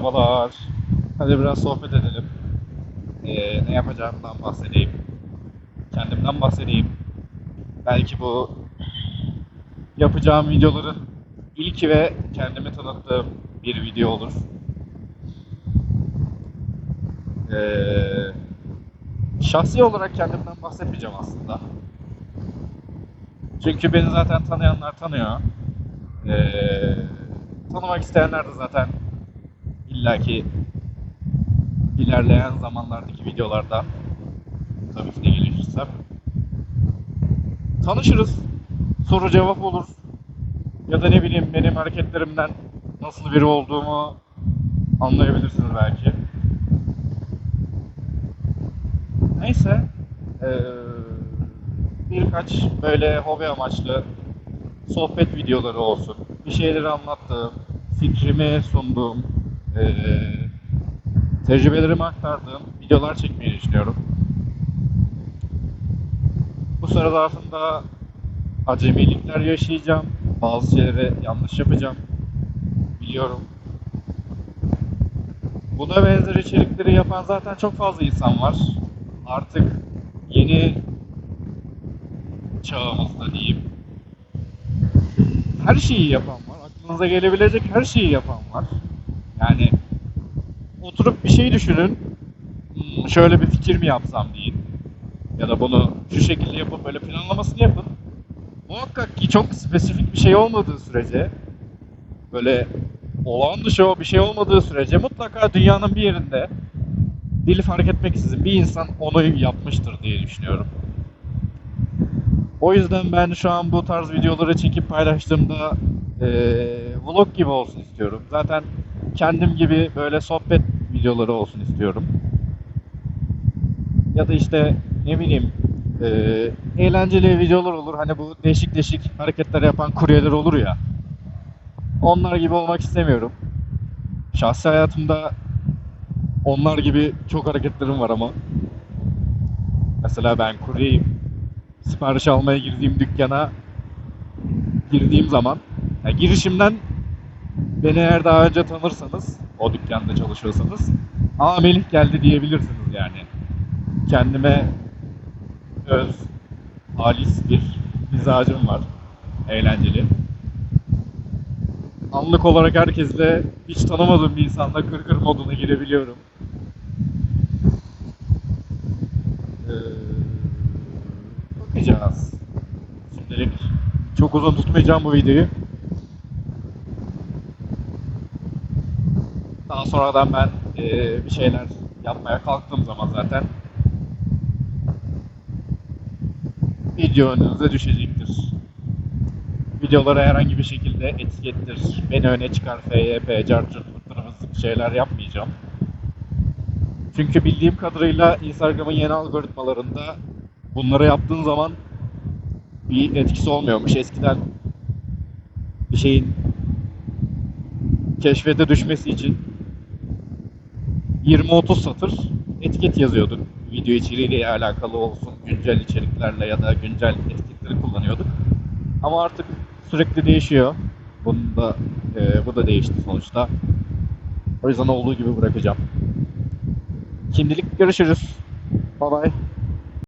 Merhabalar. Hadi biraz sohbet edelim. Ee, ne yapacağımdan bahsedeyim. Kendimden bahsedeyim. Belki bu yapacağım videoların ilki ve kendimi tanıttığım bir video olur. Ee, şahsi olarak kendimden bahsetmeyeceğim aslında. Çünkü beni zaten tanıyanlar tanıyor. Ee, tanımak isteyenler de zaten illaki ilerleyen zamanlardaki videolarda tabii ki de gelişirsem tanışırız. Soru cevap olur. Ya da ne bileyim benim hareketlerimden nasıl biri olduğumu anlayabilirsiniz belki. Neyse. birkaç böyle hobi amaçlı sohbet videoları olsun. Bir şeyleri anlattığım, fikrimi sunduğum, eee, tecrübelerimi aktardığım videolar çekmeyi düşünüyorum. Bu süre zarfında acemilikler yaşayacağım. Bazı şeyleri yanlış yapacağım. Biliyorum. Buna benzer içerikleri yapan zaten çok fazla insan var. Artık yeni çağımızda diyeyim. Her şeyi yapan var. Aklınıza gelebilecek her şeyi yapan var. Yani oturup bir şey düşünün. Hmm, Şöyle bir fikir mi yapsam deyin. Ya da bunu şu şekilde yapıp böyle planlamasını yapın. Muhakkak ki çok spesifik bir şey olmadığı sürece böyle olağan dışı o bir şey olmadığı sürece mutlaka dünyanın bir yerinde dili fark etmeksizin bir insan onu yapmıştır diye düşünüyorum. O yüzden ben şu an bu tarz videoları çekip paylaştığımda eee, vlog gibi olsun istiyorum. Zaten kendim gibi böyle sohbet videoları olsun istiyorum. Ya da işte ne bileyim eee, eğlenceli videolar olur. Hani bu değişik değişik hareketler yapan kuryeler olur ya. Onlar gibi olmak istemiyorum. Şahsi hayatımda onlar gibi çok hareketlerim var ama. Mesela ben kuryeyim. Sipariş almaya girdiğim dükkana girdiğim zaman yani girişimden beni eğer daha önce tanırsanız o dükkanda çalışıyorsanız aa Melih geldi diyebilirsiniz yani. Kendime öz, halis bir mizacım var. Eğlenceli. Anlık olarak herkesle hiç tanımadığım bir insanla kır kır moduna girebiliyorum. Ee, bakacağız. Şimdilik çok uzun tutmayacağım bu videoyu. Daha sonradan ben eee, bir şeyler yapmaya kalktığım zaman zaten video önünüze düşecektir. Videolara herhangi bir şekilde etikettir, beni öne çıkar, FYP, carcır, fıttırımızlık şeyler yapmayacağım. Çünkü bildiğim kadarıyla Instagram'ın yeni algoritmalarında bunları yaptığın zaman bir etkisi olmuyormuş. Eskiden bir şeyin keşfete düşmesi için 20-30 satır etiket yazıyorduk. Video içeriğiyle alakalı olsun, güncel içeriklerle ya da güncel etiketleri kullanıyorduk. Ama artık sürekli değişiyor. Bunun da, e, bu da değişti sonuçta. O yüzden olduğu gibi bırakacağım. Şimdilik görüşürüz. Bye bye.